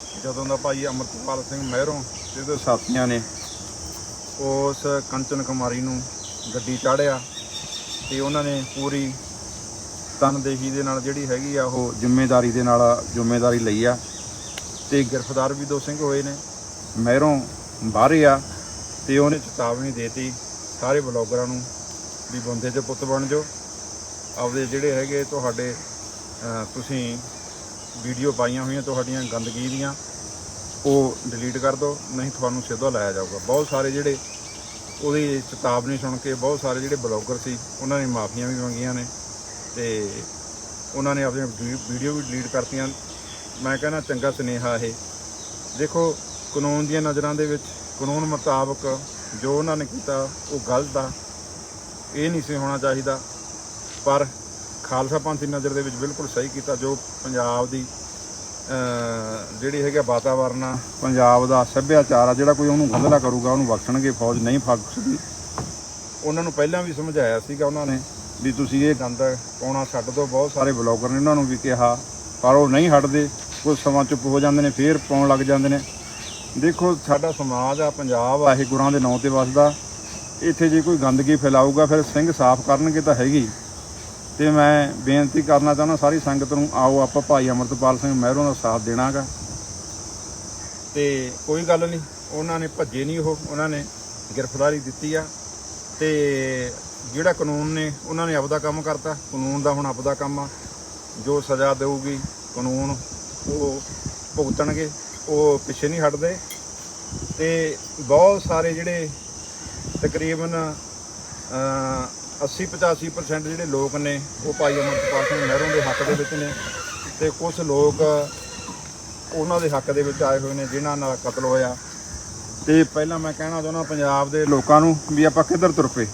ਜਦੋਂ ਦਾ ਭਾਈ ਅਮਰਪਾਲ ਸਿੰਘ ਮਹਿਰੋਂ ਤੇ ਉਹਦੇ ਸਾਥੀਆਂ ਨੇ ਉਸ ਕੰਚਨ ਕੁਮਾਰੀ ਨੂੰ ਗੱਡੀ ਚਾੜਿਆ ਤੇ ਉਹਨਾਂ ਨੇ ਪੂਰੀ ਤਨਦੇਹੀ ਦੇ ਨਾਲ ਜਿਹੜੀ ਹੈਗੀ ਆ ਉਹ ਜ਼ਿੰਮੇਵਾਰੀ ਦੇ ਨਾਲ ਜ਼ਿੰਮੇਵਾਰੀ ਲਈ ਆ ਤੇ ਗ੍ਰਿਫਤਾਰ ਵੀ ਦੋ ਸਿੰਘ ਹੋਏ ਨੇ। ਮਹਿਰੋਂ ਬਾਹਰੇ ਆ ਤੇ ਉਹਨੇ ਚੇਤਾਵਨੀ ਦੇਤੀ, ਸਾਰੇ ਬਲੌਗਰਾਂ ਨੂੰ ਵੀ ਬੰਦੇ ਦੇ ਪੁੱਤ ਬਣ ਜਾਓ। ਆਪਦੇ ਜਿਹੜੇ ਹੈਗੇ ਤੁਹਾਡੇ ਤੁਸੀਂ ਵੀਡੀਓ ਪਾਈਆਂ ਹੋਈਆਂ ਤੁਹਾਡੀਆਂ ਗੰਦਗੀ ਦੀਆਂ, ਉਹ ਡਿਲੀਟ ਕਰ ਦਿਓ, ਨਹੀਂ ਤੁਹਾਨੂੰ ਸਿੱਧਾ ਲਾਇਆ ਜਾਊਗਾ। ਬਹੁਤ ਸਾਰੇ ਜਿਹੜੇ ਉਹਦੀ ਚੇਤਾਵਨੀ ਸੁਣ ਕੇ, ਬਹੁਤ ਸਾਰੇ ਜਿਹੜੇ ਬਲੌਗਰ ਸੀ, ਉਹਨਾਂ ਨੇ ਮਾਫੀਆਂ ਵੀ ਮੰਗੀਆਂ ਨੇ ਤੇ ਉਹਨਾਂ ਨੇ ਆਪਣੀਆਂ ਵੀ- ਵੀਡੀਓ ਵੀ ਡਿਲੀਟ ਕਰਤੀਆਂ। ਮੈਂ ਕਹਿੰਦਾ ਚੰਗਾ ਸੁਨੇਹਾ ਇਹ। ਦੇਖੋ, ਕਾਨੂੰਨ ਦੀਆਂ ਨਜ਼ਰਾਂ ਦੇ ਵਿੱਚ, ਕਾਨੂੰਨ ਮੁਤਾਬਕ ਜੋ ਉਹਨਾਂ ਨੇ ਕੀਤਾ, ਉਹ ਗਲਤ ਆ। ਇਹ ਨਹੀਂ ਸੀ ਹੋਣਾ ਚਾਹੀਦਾ। ਪਰ ਖਾਲਸਾ ਪੰਥ ਦੀ ਨਜ਼ਰ ਦੇ ਵਿੱਚ ਬਿਲਕੁਲ ਸਹੀ ਕੀਤਾ ਜੋ ਪੰਜਾਬ ਦੀ ਅਹ, ਜਿਹੜੀ ਹੈਗਾ ਵਾਤਾਵਰਨ ਆ ਪੰਜਾਬ ਦਾ ਸੱਭਿਆਚਾਰ ਆ ਜਿਹੜਾ ਕੋਈ ਉਹਨੂੰ ਗੰਦਲਾ ਕਰੂਗਾ ਉਹਨੂੰ ਬਖਸ਼ਣਗੇ ਫੌਜ ਨਹੀਂ ਬਖਸ਼ਦੀ ਉਹਨਾਂ ਨੂੰ ਪਹਿਲਾਂ ਵੀ ਸਮਝਾਇਆ ਸੀਗਾ ਉਹਨਾਂ ਨੇ ਵੀ ਤੁਸੀਂ ਇਹ ਗੰਦ ਪਾਉਣਾ ਛੱਡ ਦਿਓ ਬਹੁਤ ਸਾਰੇ ਬਲੌਗਰ ਨੇ ਉਹਨਾਂ ਨੂੰ ਵੀ ਕਿਹਾ ਪਰ ਉਹ ਨਹੀਂ ਹਟਦੇ ਕੁਝ ਸਮਾਂ ਚੁੱਪ ਹੋ ਜਾਂਦੇ ਨੇ ਫੇਰ ਪਾਉਣ ਲੱਗ ਜਾਂਦੇ ਨੇ। ਦੇਖੋ ਸਾਡਾ ਸਮਾਜ ਆ ਪੰਜਾਬ ਆ ਇਹ ਗੁਰਾਂ ਦੇ ਨਾਂ ਤੇ ਵਸਦਾ। ਇੱਥੇ ਜੇ ਕੋਈ ਗੰਦਗੀ ਫੈਲਾਊਗਾ ਫਿਰ ਸਿੰਘ ਸਾਫ਼ ਕਰਨਗੇ ਤਾਂ ਹੈਗੀ। ਤੇ ਮੈਂ ਬੇਨਤੀ ਕਰਨਾ ਚਾਹੁੰਦਾ, ਸਾਰੀ ਸੰਗਤ ਨੂੰ ਆਓ, ਆਪਾਂ ਭਾਈ ਅਮਰਤਪਾਲ ਸਿੰਘ ਮਹਿਰੋਂ ਦਾ ਸਾਥ ਦੇਣਾਗਾ। ਤੇ ਕੋਈ ਗੱਲ ਨਹੀਂ, ਉਹਨਾਂ ਨੇ ਭੱਜੇ ਨਹੀਂ ਉਹ, ਉਹਨਾਂ ਨੇ ਗ੍ਰਿਫਤਾਰੀ ਦਿੱਤੀ ਆ। ਤੇ ਜਿਹੜਾ ਕਾਨੂੰਨ ਨੇ, ਉਹਨਾਂ ਨੇ ਆਪਦਾ ਕੰਮ ਕਰਤਾ। ਕਾਨੂੰਨ ਦਾ ਹੁਣ ਆਪਦਾ ਕੰਮ ਆ। ਜੋ ਸਜ਼ਾ ਦੇਊਗੀ ਕਾਨੂੰਨ, ਉਹ ਭੁਗਤਣਗੇ, ਉਹ ਪਿੱਛੇ ਨਹੀਂ ਹਟਦੇ। ਤੇ ਬਹੁਤ ਸਾਰੇ ਜਿਹੜੇ ਤਕਰੀਬਨ ਅ 80 85% ਜਿਹੜੇ ਲੋਕ ਨੇ, ਉਹ ਭਾਈ ਅਮਰਪਾਲ ਸਿੰਘ ਨਹਿਰੂ ਦੇ ਹੱਕ ਦੇ ਵਿੱਚ ਨੇ ਤੇ ਕੁਝ ਲੋਕ ਉਹਨਾਂ ਦੇ ਹੱਕ ਦੇ ਵਿੱਚ ਆਏ ਹੋਏ ਨੇ, ਜਿਨ੍ਹਾਂ ਨਾਲ ਕਤਲ ਹੋਇਆ। ਤੇ ਪਹਿਲਾਂ ਮੈਂ ਕਹਿਣਾ ਚਾਹੁੰਦਾ ਪੰਜਾਬ ਦੇ ਲੋਕਾਂ ਨੂੰ ਵੀ ਆਪਾਂ ਕਿੱਧਰ ਤੁਰ ਪਏ?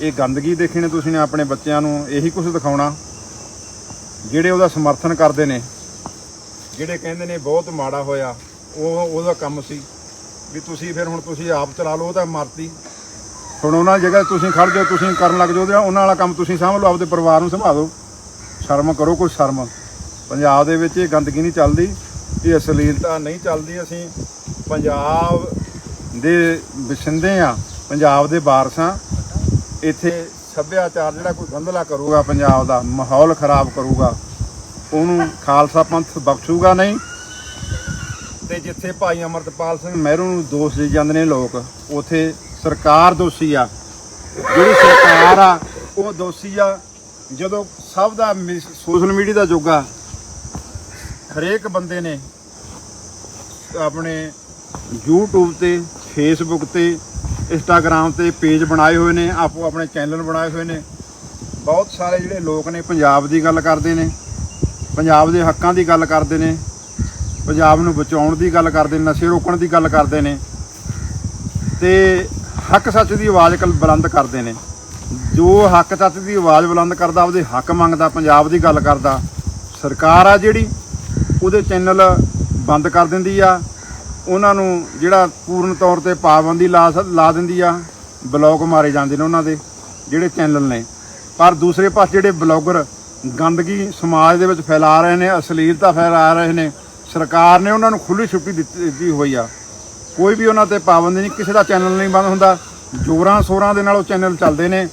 ਇਹ ਗੰਦਗੀ ਦੇਖੀ ਨੇ ਤੁਸੀਂ ਨੇ ਆਪਣੇ ਬੱਚਿਆਂ ਨੂੰ, ਇਹੀ ਕੁਝ ਦਿਖਾਉਣਾ। ਜਿਹੜੇ ਉਹਦਾ ਸਮਰਥਨ ਕਰਦੇ ਨੇ, ਜਿਹੜੇ ਕਹਿੰਦੇ ਨੇ ਬਹੁਤ ਮਾੜਾ ਹੋਇਆ, ਉਹ ਉਹਦਾ ਕੰਮ ਸੀ। ਵੀ ਤੁਸੀਂ ਫਿਰ ਹੁਣ ਤੁਸੀਂ ਆਪ ਚਲਾ ਲਓ, ਉਹ ਤਾਂ ਮਰਤੀ। ਹੁਣ ਉਹਨਾਂ ਜਗ੍ਹਾ ਤੁਸੀਂ ਖੜ ਜਾਓ, ਤੁਸੀਂ ਕਰਨ ਲੱਗ ਜਾਓ ਉਹਦੇ ਉਹਨਾਂ ਵਾਲਾ ਕੰਮ ਤੁਸੀਂ ਸਾਂਭ ਲਓ, ਆਪਦੇ ਪਰਿਵਾਰ ਨੂੰ ਸੰਭਾਲੋ। ਸ਼ਰਮ ਕਰੋ ਕੋਈ ਸ਼ਰਮ। ਪੰਜਾਬ ਦੇ ਵਿੱਚ ਇਹ ਗੰਦਗੀ ਨਹੀਂ ਚੱਲਦੀ, ਇਹ ਅਸ਼ਲੀਲਤਾ ਨਹੀਂ ਚੱਲਦੀ। ਅਸੀਂ ਪੰਜਾਬ ਦੇ ਵਸਿੰਦੇ ਆ ਪੰਜਾਬ ਦੇ ਵਾਰਸਾਂ ਇੱਥੇ ਸੱਭਿਆਚਾਰ ਜਿਹੜਾ ਕੋਈ ਗੰਦਲਾ ਕਰੂਗਾ, ਪੰਜਾਬ ਦਾ ਮਾਹੌਲ ਖਰਾਬ ਕਰੂਗਾ, ਉਹਨੂੰ ਖਾਲਸਾ ਪੰਥ ਬਖਸ਼ੂਗਾ ਨਹੀਂ। ਤੇ ਜਿੱਥੇ ਭਾਈ ਅਮਰਤਪਾਲ ਸਿੰਘ ਮਹਿਰੂ ਨੂੰ ਦੋਸ਼ ਦੇ ਜਾਂਦੇ ਨੇ ਲੋਕ, ਉਥੇ ਸਰਕਾਰ ਦੋਸ਼ੀ ਆ, ਜਿਹੜੀ ਸਰਕਾਰ ਆ, ਉਹ ਦੋਸ਼ੀ ਆ। ਜਦੋਂ ਸਭ ਦਾ ਸੋਸ਼ਲ ਮੀਡੀਆ ਦਾ ਯੁੱਗ ਆ, ਹਰੇਕ ਬੰਦੇ ਨੇ ਆਪਣੇ YouTube ਤੇ, Facebook ਤੇ, Instagram ਤੇ ਪੇਜ ਬਣਾਏ ਹੋਏ ਨੇ, ਆਪੋ ਆਪਣੇ ਚੈਨਲ ਬਣਾਏ ਹੋਏ ਨੇ। ਬਹੁਤ ਸਾਰੇ ਜਿਹੜੇ ਲੋਕ ਨੇ ਪੰਜਾਬ ਦੀ ਗੱਲ ਕਰਦੇ ਨੇ, ਪੰਜਾਬ ਦੇ ਹੱਕਾਂ ਦੀ ਗੱਲ ਕਰਦੇ ਨੇ, ਪੰਜਾਬ ਨੂੰ ਬਚਾਉਣ ਦੀ ਗੱਲ ਕਰਦੇ ਨੇ, ਨਸ਼ੇ ਰੋਕਣ ਦੀ ਗੱਲ ਕਰਦੇ ਨੇ। ਤੇ ਹੱਕ ਸੱਚ ਦੀ ਆਵਾਜ਼ ਕਲ ਬੁਲੰਦ ਕਰਦੇ ਨੇ। ਜੋ ਹੱਕ ਸੱਚ ਦੀ ਆਵਾਜ਼ ਬੁਲੰਦ ਕਰਦਾ, ਉਹਦੇ ਹੱਕ ਮੰਗਦਾ, ਪੰਜਾਬ ਦੀ ਗੱਲ ਕਰਦਾ, ਸਰਕਾਰ ਆ ਜਿਹੜੀ, ਉਹਦੇ ਚੈਨਲ ਬੰਦ ਕਰ ਦਿੰਦੀ ਆ। ਉਹਨਾਂ ਨੂੰ ਜਿਹੜਾ ਪੂਰਨ ਤੌਰ ਤੇ ਪਾਬੰਦੀ ਲਾ ਸ- ਲਾ ਦਿੰਦੀ ਆ ਬਲੌਗ ਮਾਰੇ ਜਾਂਦੇ ਨੇ ਉਹਨਾਂ ਦੇ, ਜਿਹੜੇ ਚੈਨਲ ਨੇ। ਪਰ ਦੂਸਰੇ ਪਾਸੇ ਜਿਹੜੇ ਬਲੌਗਰ ਗੰਦਗੀ ਸਮਾਜ ਦੇ ਵਿੱਚ ਫੈਲਾ ਰਹੇ ਨੇ, ਅਸ਼ਲੀਲਤਾ ਫੈਲਾ ਰਹੇ ਨੇ, ਸਰਕਾਰ ਨੇ ਉਹਨਾਂ ਨੂੰ ਖੁੱਲੀ ਛੁੱਟੀ ਦਿੱਤੀ ਹੋਈ ਆ। ਕੋਈ ਵੀ ਉਹਨਾਂ ਤੇ ਪਾਬੰਦੀ ਨਹੀਂ, ਕਿਸੇ ਦਾ ਚੈਨਲ ਨਹੀਂ ਬੰਦ ਹੁੰਦਾ। ਜੋਰਾਂ ਸੋਰਾਂ ਦੇ ਨਾਲ ਉਹ ਚੈਨਲ ਚੱਲਦੇ ਨੇ।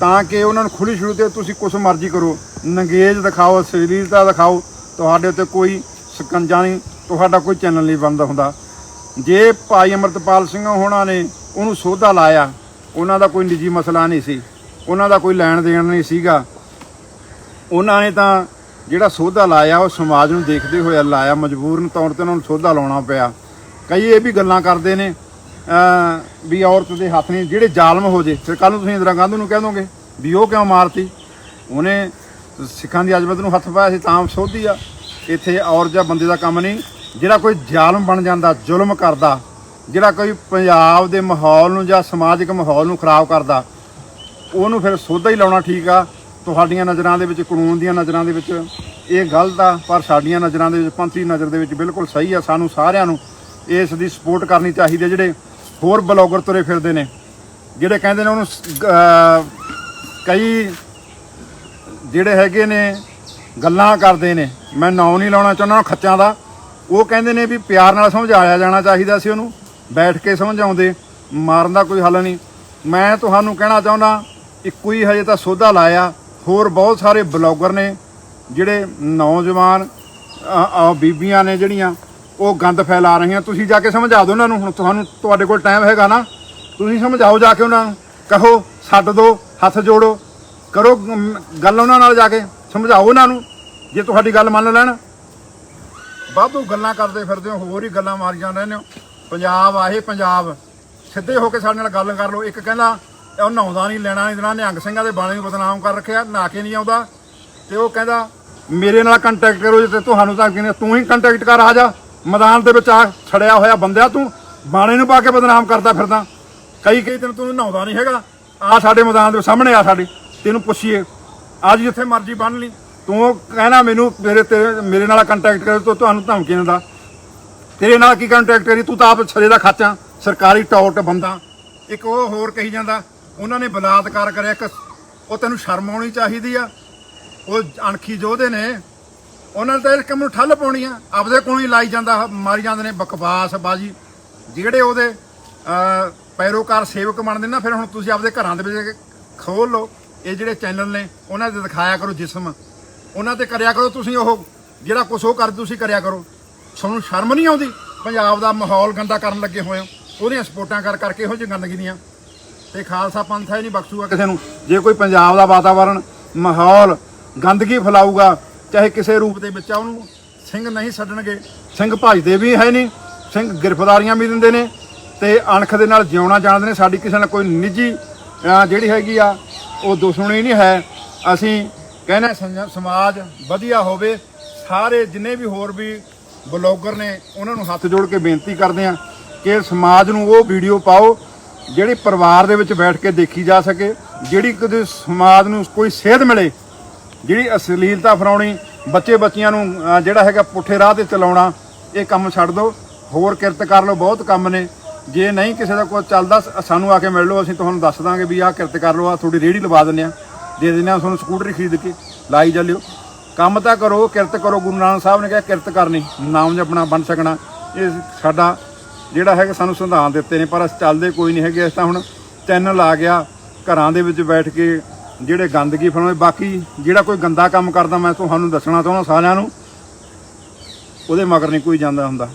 ਤਾਂ ਕਿ ਉਹਨਾਂ ਨੂੰ ਖੁੱਲੀ ਛੁੱਟੀ ਤੇ ਤੁਸੀਂ ਕੁਝ ਮਰਜ਼ੀ ਕਰੋ। ਨੰਗੇਜ ਦਿਖਾਓ, ਅਸ਼ਲੀਲਤਾ ਦਿਖਾਓ। ਤੁਹਾਡੇ ਉੱਤੇ ਕੋਈ ਸਕੰਜਾ ਨਹੀਂ, ਤੁਹਾਡਾ ਕੋਈ ਚੈਨਲ ਨਹੀਂ ਬੰਦ ਹੁੰਦਾ। ਜੇ ਭਾਈ ਅਮਰਤਪਾਲ ਸਿੰਘ ਹੋਣਾ ਨੇ ਉਹਨੂੰ ਸੋਧਾ ਲਾਇਆ, ਉਹਨਾਂ ਦਾ ਕੋਈ ਨਿੱਜੀ ਮਸਲਾ ਨਹੀਂ ਸੀ। ਉਹਨਾਂ ਦਾ ਕੋਈ ਲੈਣ ਦੇਣ ਨਹੀਂ ਸੀਗਾ। ਉਹਨਾਂ ਨੇ ਤਾਂ ਜਿਹੜਾ ਸੋਧਾ ਲਾਇਆ, ਉਹ ਸਮਾਜ ਨੂੰ ਦੇਖਦੇ ਹੋਏ ਲਾਇਆ। ਮਜਬੂਰਨ ਤੌਰ ਤੇ ਉਹਨਾਂ ਨੂੰ ਸੋਧਾ ਲਾਉਣਾ ਪਿਆ। ਕਈ ਇਹ ਵੀ ਗੱਲਾਂ ਕਰਦੇ ਨੇ ਵੀ ਔਰਤ ਦੇ ਹੱਥ ਨਹੀਂ ਜਿਹੜੇ ਜ਼ਾਲਮ ਹੋ ਜੇ, ਫਿਰ ਕੱਲ ਨੂੰ ਤੁਸੀਂ ਇੰਦਰਾ ਗਾਂਧੀ ਨੂੰ ਕਹਿ ਦੋਗੇ ਵੀ ਉਹ ਕਿਉਂ ਮਾਰਤੀ? ਉਹਨੇ ਸਿੱਖਾਂ ਦੀ ਅਜ਼ਮਤ ਨੂੰ ਹੱਥ ਪਾਇਆ ਸੀ, ਤਾਂ ਸੋਧੀ ਆ। ਇੱਥੇ ਔਰਤ ਜਾਂ ਬੰਦੇ ਦਾ ਕੰਮ ਨਹੀਂ, ਜਿਹੜਾ ਕੋਈ ਜ਼ਾਲਮ ਬਣ ਜਾਂਦਾ, ਜ਼ੁਲਮ ਕਰਦਾ, ਜਿਹੜਾ ਕੋਈ ਪੰਜਾਬ ਦੇ ਮਾਹੌਲ ਨੂੰ ਜਾਂ ਸਮਾਜਿਕ ਮਾਹੌਲ ਨੂੰ ਖਰਾਬ ਕਰਦਾ, ਉਹਨੂੰ ਫਿਰ ਸੋਧਾ ਹੀ ਲਾਉਣਾ ਠੀਕ ਆ। ਤੁਹਾਡੀਆਂ ਨਜ਼ਰਾਂ ਦੇ ਵਿੱਚ, ਕਾਨੂੰਨ ਦੀਆਂ ਨਜ਼ਰਾਂ ਦੇ ਵਿੱਚ ਇਹ ਗਲਤ ਆ, ਪਰ ਸਾਡੀਆਂ ਨਜ਼ਰਾਂ ਦੇ ਵਿੱਚ, ਪੰਥੀ ਨਜ਼ਰ ਦੇ ਵਿੱਚ ਬਿਲਕੁਲ ਸਹੀ ਆ, ਸਾਨੂੰ ਸਾਰਿਆਂ ਨੂੰ ਇਸ ਦੀ ਸਪੋਰਟ ਕਰਨੀ ਚਾਹੀਦੀ ਹੈ ਜਿਹੜੇ ਹੋਰ ਬਲੌਗਰ ਤੁਰੇ ਫਿਰਦੇ ਨੇ ਜਿਹੜੇ ਕਹਿੰਦੇ ਨੇ ਉਹਨੂੰ ਕਈ ਜਿਹੜੇ ਹੈਗੇ ਨੇ ਗੱਲਾਂ ਕਰਦੇ ਨੇ ਮੈਂ ਨਾਂ ਨਹੀਂ ਲਾਉਣਾ ਚਾਹੁੰਦਾ ਖੱਚਾਂ ਦਾ ਉਹ ਕਹਿੰਦੇ ਨੇ ਵੀ ਪਿਆਰ ਨਾਲ ਸਮਝਾਇਆ ਜਾਣਾ ਚਾਹੀਦਾ ਸੀ ਉਹਨੂੰ ਬੈਠ ਕੇ ਸਮਝਾਉਂਦੇ ਮਾਰਨ ਦਾ ਕੋਈ ਹੱਲ ਨਹੀਂ। ਮੈਂ ਤੁਹਾਨੂੰ ਕਹਿਣਾ ਚਾਹੁੰਦਾ ਇੱਕੋ ਹੀ ਹਜੇ ਤਾਂ ਸੋਧਾ ਲਾਇਆ ਹੋਰ ਬਹੁਤ ਸਾਰੇ ਬਲੌਗਰ ਨੇ ਜਿਹੜੇ ਨੌਜਵਾਨ ਅ, ਬੀਬੀਆਂ ਨੇ ਜਿਹੜੀਆਂ ਉਹ ਗੰਦ ਫੈਲਾ ਰਹੀਆਂ। ਤੁਸੀਂ ਜਾ ਕੇ ਸਮਝਾ ਦਿਓ ਉਹਨਾਂ ਨੂੰ। ਹੁਣ ਤੁਹਾਨੂੰ ਤੁਹਾਡੇ ਕੋਲ ਟਾਈਮ ਹੈਗਾ ਨਾ। ਤੁਸੀਂ ਸਮਝਾਓ ਜਾ ਕੇ ਉਹਨਾਂ ਨੂੰ। ਕਹੋ ਛੱਡ ਦਿਓ ਹੱਥ ਜੋੜੋ। ਕਰੋ ਗੱਲ ਉਹਨਾਂ ਨਾਲ ਜਾ ਕੇ। ਸਮਝਾਓ ਉਹਨਾਂ ਨੂੰ, ਜੇ ਤੁਹਾਡੀ ਗੱਲ ਮੰਨ ਲੈਣ। ਵਾਧੂ ਗੱਲਾਂ ਕਰਦੇ ਫਿਰਦੇ ਹੋ, ਹੋਰ ਹੀ ਗੱਲਾਂ ਮਾਰੀ ਰਹਿੰਦੇ ਹੋ। ਪੰਜਾਬ ਆਹੇ ਪੰਜਾਬ। ਸਿੱਧੇ ਹੋ ਕੇ ਸਾਡੇ ਨਾਲ ਗੱਲ ਕਰ ਲਓ। ਇੱਕ ਕਹਿੰਦਾ ਉਹ ਨਹਾਉਂਦਾ ਨਹੀਂ, ਲੈਣਾ ਨਹੀਂ ਦੇਣਾ। ਨਿਹੰਗ ਸਿੰਘਾਂ ਦੇ ਬਾਣੇ ਨੂੰ ਬਦਨਾਮ ਕਰ ਰੱਖਿਆ ਨਾ ਕੇ ਨਹੀਂ ਆਉਂਦਾ। ਤੇ ਉਹ ਕਹਿੰਦਾ, ਮੇਰੇ ਨਾਲ ਕੰਟੈਕਟ ਕਰੋ ਜੇ ਤੁਹਾਨੂੰ ਤਾਂ ਕਹਿੰਦੇ ਤੂੰ ਹੀ ਕੰਟੈਕਟ ਕਰ ਆ ਜਾ। ਮੈਦਾਨ ਦੇ ਵਿੱਚ ਆ ਛੜਿਆ ਹੋਇਆ ਬੰਦਿਆ ਤੂੰ, ਬਾਣੇ ਨੂੰ ਪਾ ਕੇ ਬਦਨਾਮ ਕਰਦਾ ਫਿਰਦਾ। ਕਈ ਕਈ ਦਿਨ ਤੂੰ ਨਹਾਉਂਦਾ ਨਹੀਂ ਹੈਗਾ। ਆ ਸਾਡੇ ਮੈਦਾਨ ਦੇ ਸਾਹਮਣੇ ਆ ਸਾਡੇ, ਤੈਨੂੰ ਪੁੱਛੀਏ। ਅੱਜ ਜਿੱਥੇ ਮਰਜ਼ੀ ਬੰਨ ਲਈ। ਤੂੰ ਕਹਿਣਾ ਮੈਨੂੰ, ਮੇਰੇ ਤੇਰੇ ਮੇਰੇ ਨਾਲ ਕੰਟੈਕਟ ਕਰ, ਤੂੰ ਤੁਹਾਨੂੰ ਧਮਕੀ ਦਿੰਦਾ। ਤੇਰੇ ਨਾਲ ਕੀ ਕੰਟੈਕਟ ਕਰੀ? ਤੂੰ ਤਾਂ ਆਪ ਛਰੇ ਦਾ ਖਾਚਾ, ਸਰਕਾਰੀ ਟੌਟ ਬੰਦਾ। ਇੱਕ ਉਹ ਹੋਰ ਕਹੀ ਜਾਂਦਾ, ਉਹਨਾਂ ਨੇ ਬਲਾਤਕਾਰ ਕਰਿਆ, ਇੱਕ ਉਹ ਤੈਨੂੰ ਸ਼ਰਮ ਆਉਣੀ ਚਾਹੀਦੀ ਆ। ਉਹ ਅਣਖੀ ਯੋਧੇ ਨੇ। ਉਹਨਾਂ ਨੇ ਤਾਂ ਇਸ ਕੰਮ ਨੂੰ ਠੱਲ ਪਾਉਣੀ ਆ। ਆਪਦੇ ਕੋਲ ਹੀ ਲਾਈ ਜਾਂਦਾ, ਮਾਰੀ ਜਾਂਦੇ ਨੇ ਬਕਵਾਸ ਬਾਜੀ। ਜਿਹੜੇ ਉਹਦੇ ਪੈਰੋਕਾਰ ਸੇਵਕ ਬਣਦੇ ਨਾ ਫਿਰ ਹੁਣ ਤੁਸੀਂ ਆਪਦੇ ਘਰਾਂ ਦੇ ਵਿੱਚ ਖੋਲ ਲਓ। ਇਹ ਜਿਹੜੇ ਚੈਨਲ ਨੇ, ਉਹਨਾਂ ਤੇ ਦਿਖਾਇਆ ਕਰੋ ਜਿਸਮ। ਉਹਨਾਂ ਤੇ ਕਰਿਆ ਕਰੋ ਤੁਸੀਂ ਉਹ, ਜਿਹੜਾ ਕੁਛ ਉਹ ਕਰਦੇ ਤੁਸੀਂ ਕਰਿਆ ਕਰੋ। ਤੁਹਾਨੂੰ ਸ਼ਰਮ ਨਹੀਂ ਆਉਂਦੀ? ਪੰਜਾਬ ਦਾ ਮਾਹੌਲ ਗੰਦਾ ਕਰਨ ਲੱਗੇ ਹੋਏ ਹੋ। ਉਹਦੀਆਂ ਸਪੋਰਟਾਂ ਕਰ ਕਰਕੇ ਇਹੋ ਜਿਹੀ ਗੰਦਗੀ ਦੀਆਂ। ਤੇ ਖਾਲਸਾ ਪੰਥ ਹੈ ਨਹੀਂ, ਬਖਸ਼ੂਗਾ ਕਿਸੇ ਨੂੰ। ਜੇ ਕੋਈ ਪੰਜਾਬ ਦਾ ਵਾਤਾਵਰਣ, ਮਾਹੌਲ ਗੰਦਗੀ ਫੈਲਾਊਗਾ ਚਾਹੇ ਕਿਸੇ ਰੂਪ ਦੇ ਵਿੱਚ ਆ, ਉਹਨੂੰ ਸਿੰਘ ਨਹੀਂ ਛੱਡਣਗੇ। ਸਿੰਘ ਭਜਦੇ ਵੀ ਹੈ ਨਹੀਂ, ਸਿੰਘ ਗ੍ਰਿਫਤਾਰੀਆਂ ਵੀ ਦਿੰਦੇ ਨੇ ਤੇ ਅਣਖ ਦੇ ਨਾਲ ਜਿਉਣਾ ਜਾਣਦੇ ਨੇ। ਸਾਡੀ ਕਿਸੇ ਨਾਲ ਕੋਈ ਨਿੱਜੀ ਜਿਹੜੀ ਹੈਗੀ ਆ, ਉਹ ਦੁਸ਼ਮਣੀ ਨਹੀਂ ਹੈ। ਅਸੀਂ ਕਹਿੰਦੇ ਸਮਾਜ ਵਧੀਆ ਹੋਵੇ, ਸਾਰੇ ਜਿੰਨੇ ਵੀ ਹੋਰ ਵੀ ਬਲੌਗਰ ਨੇ, ਉਹਨਾਂ ਨੂੰ ਹੱਥ ਜੋੜ ਕੇ ਬੇਨਤੀ ਕਰਦੇ ਆ ਕਿ ਸਮਾਜ ਨੂੰ ਉਹ ਵੀਡੀਓ ਪਾਓ, ਜਿਹੜੀ ਪਰਿਵਾਰ ਦੇ ਵਿੱਚ ਬੈਠ ਕੇ ਦੇਖੀ ਜਾ ਸਕੇ, ਜਿਹੜੀ ਕਦੇ ਸਮਾਜ ਨੂੰ ਕੋਈ ਸੇਧ ਮਿਲੇ ਜਿਹੜੀ ਅਸ਼ਲੀਲਤਾ ਫਰਾਉਣੀ ਬੱਚੇ ਬੱਚੀਆਂ ਨੂੰ ਜਿਹੜਾ ਹੈਗਾ ਪੁੱਠੇ ਰਾਹ ਤੇ ਚਲਾਉਣਾ, ਇਹ ਕੰਮ ਛੱਡ ਦਿਓ। ਹੋਰ ਕਿਰਤ ਕਰ ਲਓ, ਬਹੁਤ ਕੰਮ ਨੇ। ਜੇ ਨਹੀਂ ਕਿਸੇ ਦਾ ਕੋਈ ਚੱਲਦਾ ਸਾਨੂੰ ਆ ਕੇ ਮਿਲ ਲਓ, ਅਸੀਂ ਤੁਹਾਨੂੰ ਦੱਸ ਦਾਂਗੇ ਵੀ ਆਹ ਕਿਰਤ ਕਰ ਲਓ ਆ ਤੁਹਾਡੀ ਰੇੜੀ ਲਵਾ ਦਿੰਦੇ ਆ ਦੇ ਦਿੰਦੇ ਆ ਤੁਹਾਨੂੰ ਸਕੂਟਰ ਖਰੀਦ ਕੇ ਲਾਈ ਚੱਲਿਓ ਕੰਮ ਤਾਂ ਕਰੋ, ਕਿਰਤ ਕਰੋ। ਗੁਰੂ ਨਾਨਕ ਸਾਹਿਬ ਨੇ ਕਿਹਾ, ਕਿਰਤ ਕਰਨੀ, ਨਾਮ ਜਪਣਾ ਬਣ ਸਕਣਾ। ਇਹ ਸਾਡਾ ਜਿਹੜਾ ਹੈਗਾ ਸਾਨੂੰ ਸੰਵਿਧਾਨ ਦਿੱਤੇ ਨੇ, ਪਰ ਅਸੀਂ ਚੱਲਦੇ ਕੋਈ ਨਹੀਂ ਹੈਗੇ। ਅਸੀਂ ਤਾਂ ਹੁਣ ਚੈਨਲ ਆ ਗਿਆ, ਘਰਾਂ ਦੇ ਵਿੱਚ ਬੈਠ ਕੇ ਜਿਹੜੇ ਗੰਦਗੀ ਫੈਲਾਉਂਦੇ ਬਾਕੀ ਜਿਹੜਾ ਕੋਈ ਗੰਦਾ ਕੰਮ ਕਰਦਾ, ਮੈਂ ਤੁਹਾਨੂੰ ਦੱਸਣਾ ਚਾਹੁੰਦਾ ਸਾਰਿਆਂ ਨੂੰ, ਉਹਦੇ ਮਗਰ ਨਹੀਂ ਕੋਈ ਜਾਂਦਾ ਹੁੰਦਾ।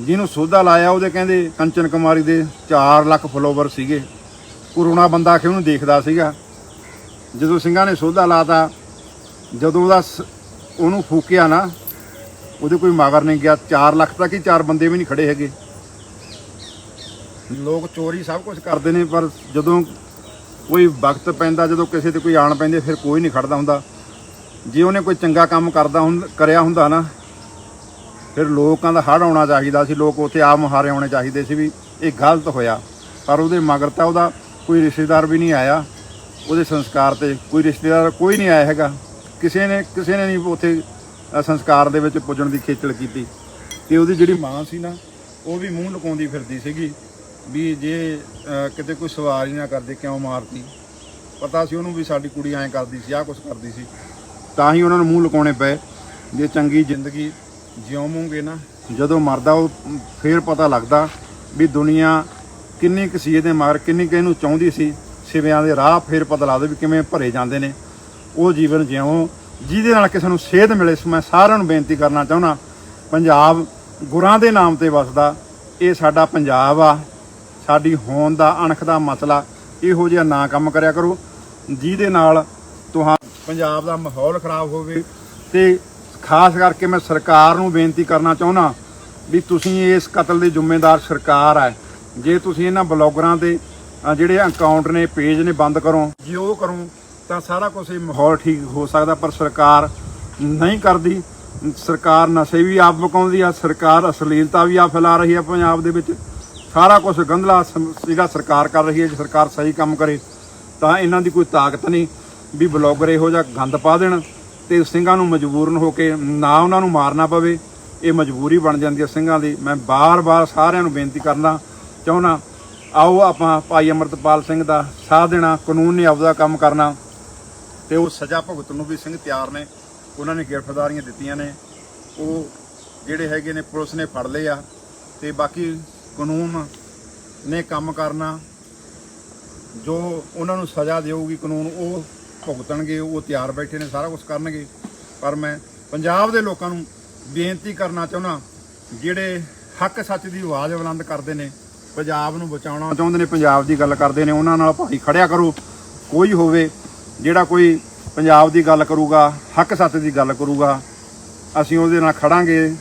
ਜਿਹਨੂੰ ਸੋਧਾ ਲਾਇਆ, ਉਹਦੇ ਕਹਿੰਦੇ ਕੰਚਨ ਕੁਮਾਰੀ ਦੇ 4 ਲੱਖ ਫਲੋਵਰ ਸੀਗੇ। ਕਰੋਨਾ ਬੰਦਾ ਕਿ ਉਹਨੂੰ ਦੇਖਦਾ ਸੀਗਾ। ਜਦੋਂ ਸਿੰਘਾਂ ਨੇ ਸੋਧਾ ਲਾਤਾ, ਜਦੋਂ ਉਹਦਾ ਸ- ਉਹਨੂੰ ਫੂਕਿਆ ਨਾ, ਉਹਦੇ ਕੋਈ ਮਗਰ ਨਹੀਂ ਗਿਆ। 4 ਲੱਖ ਤੱਕ ਹੀ ਚਾਰ ਬੰਦੇ ਵੀ ਨਹੀਂ ਖੜੇ ਹੈਗੇ। ਲੋਕ ਚੋਰੀ ਸਭ ਕੁਝ ਕਰਦੇ ਨੇ, ਪਰ ਜਦੋਂ ਕੋਈ ਵਕਤ ਪੈਂਦਾ, ਜਦੋਂ ਕਿਸੇ ਤੇ ਕੋਈ ਆਣ ਪੈਂਦੇ, ਫਿਰ ਕੋਈ ਨਹੀਂ ਖੜਦਾ ਹੁੰਦਾ। ਜੇ ਉਹਨੇ ਕੋਈ ਚੰਗਾ ਕੰਮ ਕਰਦਾ ਹੁੰਦਾ ਕਰਿਆ ਹੁੰਦਾ ਨਾ, ਫਿਰ ਲੋਕਾਂ ਦਾ ਹੜ ਆਉਣਾ ਚਾਹੀਦਾ ਸੀ। ਲੋਕ ਉੱਥੇ ਆਪ ਮੁਹਾਰੇ ਆਉਣੇ ਚਾਹੀਦੇ ਸੀ ਵੀ ਇਹ ਗਲਤ ਹੋਇਆ। ਪਰ ਉਹਦੇ ਮਗਰ ਤਾਂ ਉਹਦਾ ਕੋਈ ਰਿਸ਼ਤੇਦਾਰ ਵੀ ਨਹੀਂ ਆਇਆ। ਉਹਦੇ ਸੰਸਕਾਰ ਤੇ ਕੋਈ ਰਿਸ਼ਤੇਦਾਰ ਕੋਈ ਨਹੀਂ ਆਇਆ ਹੈਗਾ। ਕਿਸੇ ਨੇ ਕਿਸੇ ਨੇ ਨਹੀਂ ਉੱਥੇ ਸੰਸਕਾਰ ਦੇ ਵਿੱਚ ਪੁੱਜਣ ਦੀ ਖੇਚਲ ਕੀਤੀ। ਤੇ ਉਹਦੀ ਜਿਹੜੀ ਮਾਂ ਸੀ ਨਾ, ਉਹ ਵੀ ਮੂੰਹ ਲੁਕਾਉਂਦੀ ਫਿਰਦੀ ਸੀਗੀ। ਵੀ ਜੇ ਕਿਤੇ ਕੋਈ ਸਵਾਰੀ ਨਾ ਕਰਦੇ, ਕਿਉਂ ਮਾਰਤੀ ਪਤਾ ਸੀ ਉਹਨੂੰ ਵੀ ਸਾਡੀ ਕੁੜੀ ਐਂ ਕਰਦੀ ਸੀ, ਆਹ ਕੁਛ ਕਰਦੀ ਸੀ। ਤਾਂ ਹੀ ਉਹਨਾਂ ਨੂੰ ਮੂੰਹ ਲੁਕਾਉਣੇ ਪਏ। ਜੇ ਚੰਗੀ ਜ਼ਿੰਦਗੀ ਜਿਉਵਾਂਗੇ ਨਾ, ਜਦੋਂ ਮਰਦਾ ਉਹ ਫੇਰ ਪਤਾ ਲੱਗਦਾ ਵੀ ਦੁਨੀਆ ਕਿੰਨੀ ਕੁ ਸੀ ਇਹਦੇ ਮਗਰ ਕਿੰਨੀ ਕੁ ਇਹਨੂੰ ਚਾਹੁੰਦੀ ਸੀ। ਸਿਵਿਆਂ ਦੇ ਰਾਹ ਫੇਰ ਪਤਾ ਲੱਗਦਾ ਵੀ ਕਿਵੇਂ ਭਰੇ ਜਾਂਦੇ ਨੇ। ਉਹ ਜੀਵਨ ਜਿਉਂ, ਜਿਹਦੇ ਨਾਲ ਕਿਸੇ ਨੂੰ ਸੇਧ ਮਿਲੇ ਸੋ ਮੈਂ ਸਾਰਿਆਂ ਨੂੰ ਬੇਨਤੀ ਕਰਨਾ ਚਾਹੁੰਦਾ, ਪੰਜਾਬ ਗੁਰਾਂ ਦੇ ਨਾਮ ਤੇ ਵਸਦਾ, ਇਹ ਸਾਡਾ ਪੰਜਾਬ ਆ। ਸਾਡੀ ਹੋਣ ਦਾ, ਅਣਖ ਦਾ ਮਸਲਾ ਇਹੋ ਜਿਹਾ ਨਾ ਕੰਮ ਕਰਿਆ ਕਰੋ, ਜਿਹਦੇ ਨਾਲ ਤੁਹਾਂ, ਪੰਜਾਬ ਦਾ ਮਾਹੌਲ ਖਰਾਬ ਹੋਵੇ। ਤੇ ਖਾਸ ਕਰਕੇ ਮੈਂ ਸਰਕਾਰ ਨੂੰ ਬੇਨਤੀ ਕਰਨਾ ਚਾਹੁੰਦਾ ਵੀ ਤੁਸੀਂ ਇਸ ਕਤਲ ਦੇ ਜ਼ਿੰਮੇਦਾਰ ਸਰਕਾਰ ਹੈ ਜੇ ਤੁਸੀਂ ਇਹਨਾਂ ਬਲੌਗਰਾਂ ਦੇ ਜਿਹੜੇ ਅਕਾਊਂਟ ਨੇ ਪੇਜ ਨੇ ਬੰਦ ਕਰੋ, ਜੇ ਉਹ ਕਰੋ, ਤਾਂ ਸਾਰਾ ਕੁਝ ਇਹ ਮਾਹੌਲ ਠੀਕ ਹੋ ਸਕਦਾ, ਪਰ ਸਰਕਾਰ ਨਹੀਂ ਕਰਦੀ। ਸਰਕਾਰ ਨਸ਼ੇ ਵੀ ਆਪ ਪਕਾਉਂਦੀ ਆ, ਸਰਕਾਰ ਅਸ਼ਲੀਲਤਾ ਵੀ ਆ ਫੈਲਾ ਰਹੀ ਆ ਪੰਜਾਬ ਦੇ ਵਿੱਚ। ਸਾਰਾ ਕੁਝ ਗੰਧਲਾ ਜਿਹੜਾ ਸਰਕਾਰ ਕਰ ਰਹੀ ਹੈ, ਜੇ ਸਰਕਾਰ ਸਹੀ ਕੰਮ ਕਰੇ, ਤਾਂ ਇਹਨਾਂ ਦੀ ਕੋਈ ਤਾਕਤ ਨਹੀਂ ਵੀ ਬਲੌਗਰ ਇਹੋ ਜਿਹਾ ਗੰਦ ਪਾ ਦੇਣ ਤੇ ਸਿੰਘਾਂ ਨੂੰ ਮਜਬੂਰਨ ਹੋ ਕੇ ਨਾ ਉਹਨਾਂ ਨੂੰ ਮਾਰਨਾ ਪਵੇ। ਇਹ ਮਜਬੂਰੀ ਬਣ ਜਾਂਦੀ ਹੈ ਸਿੰਘਾਂ ਦੀ। ਮੈਂ ਬਾਰ-ਬਾਰ ਸਾਰਿਆਂ ਨੂੰ ਬੇਨਤੀ ਕਰਨਾ ਚਾਹੁੰਦਾ, ਆਓ ਆਪਾਂ ਭਾਈ ਅਮਰਤਪਾਲ ਸਿੰਘ ਦਾ ਸਾਥ ਦੇਣਾ, ਕਾਨੂੰਨ ਨੇ ਆਪਦਾ ਕੰਮ ਕਰਨਾ ਤੇ ਉਹ ਸਜ਼ਾ ਭੁਗਤਣ ਨੂੰ ਵੀ ਸਿੰਘ ਤਿਆਰ ਨੇ। ਉਹਨਾਂ ਨੇ ਗ੍ਰਿਫਤਾਰੀਆਂ ਦਿੱਤੀਆਂ ਨੇ। ਉਹ ਜਿਹੜੇ ਹੈਗੇ ਨੇ ਪੁਲਿਸ ਨੇ ਫੜ ਲਏ ਆ ਤੇ ਬਾਕੀ ਕਾਨੂੰਨ ਨੇ ਕੰਮ ਕਰਨਾ, ਜੋ ਉਹਨਾਂ ਨੂੰ ਸਜ਼ਾ ਦੇਊਗੀ ਕਾਨੂੰਨ, ਉਹ ਭੁਗਤਣਗੇ, ਉਹ ਤਿਆਰ ਬੈਠੇ ਨੇ, ਸਾਰਾ ਕੁਝ ਕਰਨਗੇ। ਪਰ ਮੈਂ ਪੰਜਾਬ ਦੇ ਲੋਕਾਂ ਨੂੰ ਬੇਨਤੀ ਕਰਨਾ ਚਾਹੁੰਦਾ, ਜਿਹੜੇ ਹੱਕ ਸੱਚ ਦੀ ਆਵਾਜ਼ ਬੁਲੰਦ ਕਰਦੇ ਨੇ, ਪੰਜਾਬ ਨੂੰ ਬਚਾਉਣਾ ਚਾਹੁੰਦੇ ਨੇ, ਪੰਜਾਬ ਦੀ ਗੱਲ ਕਰਦੇ ਨੇ, ਉਹਨਾਂ ਨਾਲ ਭਾਈ ਖੜਿਆ ਕਰੋ। ਕੋਈ ਹੋਵੇ, ਜਿਹੜਾ ਕੋਈ ਪੰਜਾਬ ਦੀ ਗੱਲ ਕਰੂਗਾ, ਹੱਕ ਸੱਚ ਦੀ ਗੱਲ ਕਰੂਗਾ, ਅਸੀਂ ਉਹਦੇ ਨਾਲ ਖੜਾਂਗੇ।